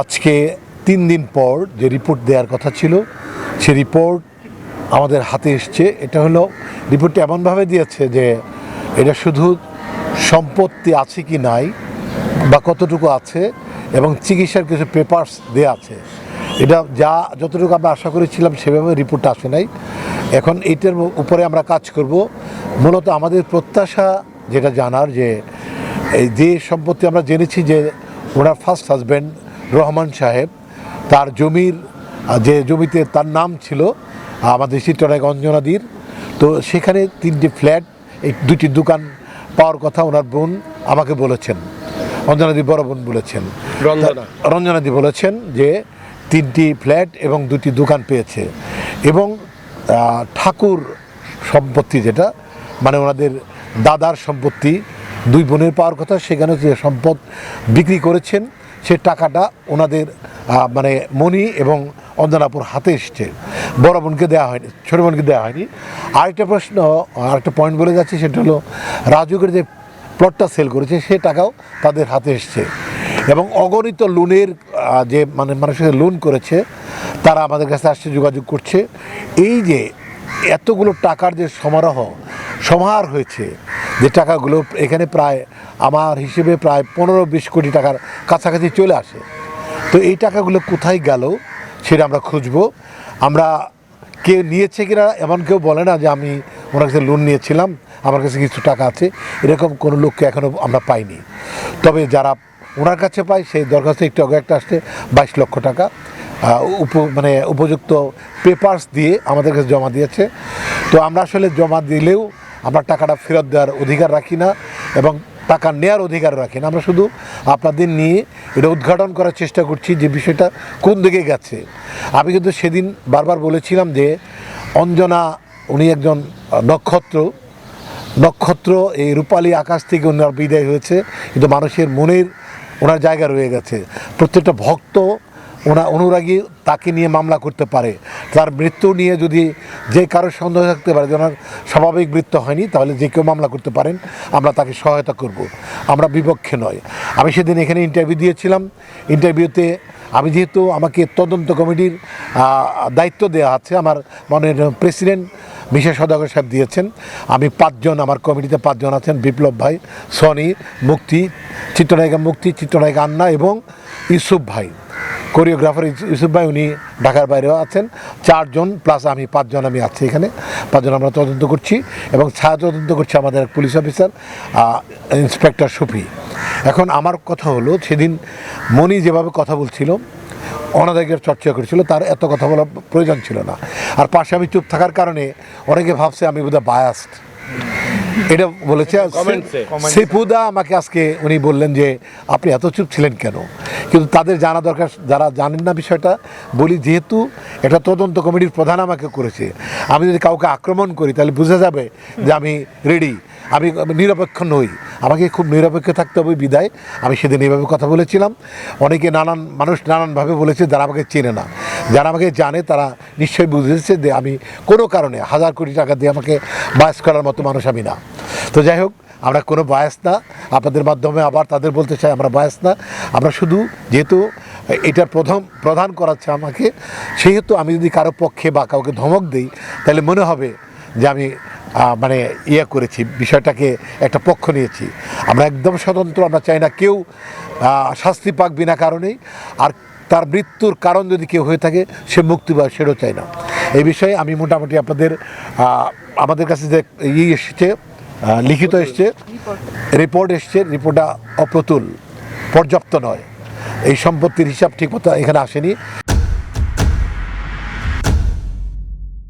আজকে তিন দিন পর যে রিপোর্ট দেওয়ার কথা ছিল, সে রিপোর্ট আমাদের হাতে এসছে। এটা হলো রিপোর্টটা এমনভাবে দিয়েছে যে এটা শুধু সম্পত্তি আছে কি নাই বা কতটুকু আছে এবং চিকিৎসার কিছু পেপার্স দেওয়া আছে। এটা যা, যতটুকু আমরা আশা করেছিলাম সেভাবে রিপোর্ট আসে নাই। এখন এইটার উপরে আমরা কাজ করব। মূলত আমাদের প্রত্যাশা যেটা জানার যে, এই যে সম্পত্তি আমরা জেনেছি যে ওনার ফার্স্ট হাজব্যান্ড রহমান সাহেব তার জমির যে জমিতে তার নাম ছিল আমাদের চিত্রনায়ক অঞ্জনাদির তো সেখানে তিনটি ফ্ল্যাট এই দুটি দোকান পাওয়ার কথা ওনার বোন আমাকে বলেছেন। অঞ্জনাদি বড় বোন বলেছেন। রঞ্জনা। রঞ্জনাদি বলেছেন যে তিনটি ফ্ল্যাট এবং দুটি দোকান পেয়েছে। এবং ঠাকুর সম্পত্তি যেটা মানে ওনাদের দাদার সম্পত্তি দুই বোনের পাওয়ার কথা সেখানে যে সম্পদ বিক্রি করেছেন সে টাকাটা ওনাদের মানে মণি এবং অঞ্জনাপুর হাতে এসছে। বড় বোনকে দেওয়া হয়নি, ছোটো বোনকে দেওয়া হয়নি। আরেকটা প্রশ্ন, আরেকটা পয়েন্ট বলে যাচ্ছে, সেটা হলো রাজুকের যে প্লটটা সেল করেছে, সে টাকাও তাদের হাতে এসছে। এবং অগণিত লোনের যে মানে মানুষের লোন করেছে, তারা আমাদের কাছে আসছে, যোগাযোগ করছে। এই যে এতগুলো টাকার যে সমারোহ, সমাহার হয়েছে যে টাকাগুলো এখানে প্রায় আমার হিসেবে প্রায় পনেরো বিশ কোটি টাকার কাছাকাছি চলে আসে। তো এই টাকাগুলো কোথায় গেল সেটা আমরা খুঁজবো। আমরা কে নিয়েছে কিনা এমন কেউ বলে না যে আমি ওনার কাছে লোন নিয়েছিলাম, আমার কাছে কিছু টাকা আছে, এরকম কোনো লোককে এখনও আমরা পাইনি। তবে যারা ওনার কাছে পাই সেই দরখাস্ত একটু আগে একটা আসছে, বাইশ লক্ষ টাকা উপ মানে উপযুক্ত পেপার্স দিয়ে আমাদের কাছে জমা দিয়েছে। তো আমরা আসলে জমা দিলেও আমরা টাকাটা ফেরত দেওয়ার অধিকার রাখি না এবং টাকা নেওয়ার অধিকার রাখি না। আমরা শুধু আপনাদের নিয়ে এটা উদ্ঘাটন করার চেষ্টা করছি যে বিষয়টা কোন দিকে গেছে। আমি কিন্তু সেদিন বারবার বলেছিলাম যে অঞ্জনা উনি একজন নক্ষত্র। নক্ষত্র এই রূপালী আকাশ থেকে ওনার বিদায় হয়েছে। কিন্তু মানুষের মনের ওনার জায়গা রয়ে গেছে। প্রত্যেকটা ভক্ত ওনা অনুরাগী তাকে নিয়ে মামলা করতে পারে। তার মৃত্যু নিয়ে যদি যে কারোর সন্দেহ থাকতে পারে যে ওনার স্বাভাবিক মৃত্যু হয়নি, তাহলে যে কেউ মামলা করতে পারেন, আমরা তাকে সহায়তা করব। আমরা বিপক্ষে নয়। আমি সেদিন এখানে ইন্টারভিউ দিয়েছিলাম। ইন্টারভিউতে আমি যেহেতু আমাকে তদন্ত কমিটির দায়িত্ব দেওয়া আছে, আমার মনের প্রেসিডেন্ট বিশেষ সদাগর সাহেব দিয়েছেন। আমি পাঁচজন, আমার কমিটিতে পাঁচজন আছেন, বিপ্লব ভাই, সনি, মুক্তি, চিত্রনায়িকা মুক্তি, চিত্রনায়িকা আন্না এবং ইউসুফ ভাই। কোরিওগ্রাফার ইউসুফ ভাই, উনি ঢাকার বাইরেও আছেন। চারজন প্লাস আমি, পাঁচজন আমি আছি এখানে। পাঁচজন আমরা তদন্ত করছি এবং ছায়া তদন্ত করছে আমাদের এক পুলিশ অফিসার ইন্সপেক্টর সুফি। এখন আমার কথা হলো, সেদিন মনি যেভাবে কথা বলছিল, অনাদায়কের চর্চা করেছিল, তার এত কথা বলার প্রয়োজন ছিল না। আর পাশে আমি চুপ থাকার কারণে অনেকে ভাবছে আমি বোধহয় বায়াস্ট এটা বলেছে। সেপুদা আমাকে আজকে উনি বললেন যে আপনি এত চুপ ছিলেন কেন? কিন্তু তাদের জানা দরকার যারা জানেন না বিষয়টা বলি যেহেতু এটা তদন্ত কমিটির প্রধান আমাকে করেছে আমি যদি কাউকে আক্রমণ করি তাহলে বোঝা যাবে যে আমি রেডি আমি নিরপেক্ষ নই। আমাকে খুব নিরপেক্ষ থাকতে হবে বিদায়। আমি সেদিন এইভাবে কথা বলেছিলাম। অনেকে নানান মানুষ নানানভাবে বলেছে যারা আমাকে চেনে না। যারা আমাকে জানে তারা নিশ্চয়ই বুঝেছে যে আমি কোনো কারণে হাজার কোটি টাকা দিয়ে আমাকে বায়াস করার মতো মানুষ আমি না। তো যাই হোক, আমরা কোনো বায়াস না। আপনাদের মাধ্যমে আবার তাদের বলতে চাই, আমরা বায়াস না। আমরা শুধু যেহেতু এটার প্রথম, প্রধান করাচ্ছে আমাকে, সেহেতু আমি যদি কারও পক্ষে বা কাউকে ধমক দিই, তাহলে মনে হবে যে আমি মানে ইয়ে করেছি, বিষয়টাকে একটা পক্ষ নিয়েছি। আমরা একদম স্বতন্ত্র, আমরা চাই না কেউ শাস্তি পাক বিনা কারণেই। আর তার মৃত্যুর কারণ যদি কেউ হয়ে থাকে, সে মুক্তি পায়, সেটাও চাই না। এই বিষয়ে আমি মোটামুটি আপনাদের আমাদের কাছে যে ইয়ে এসেছে লিখিত এসছে রিপোর্ট এসছে রিপোর্টটা অপ্রতুল, পর্যাপ্ত নয়। এই সম্পত্তির হিসাব ঠিক মতো এখানে আসেনি।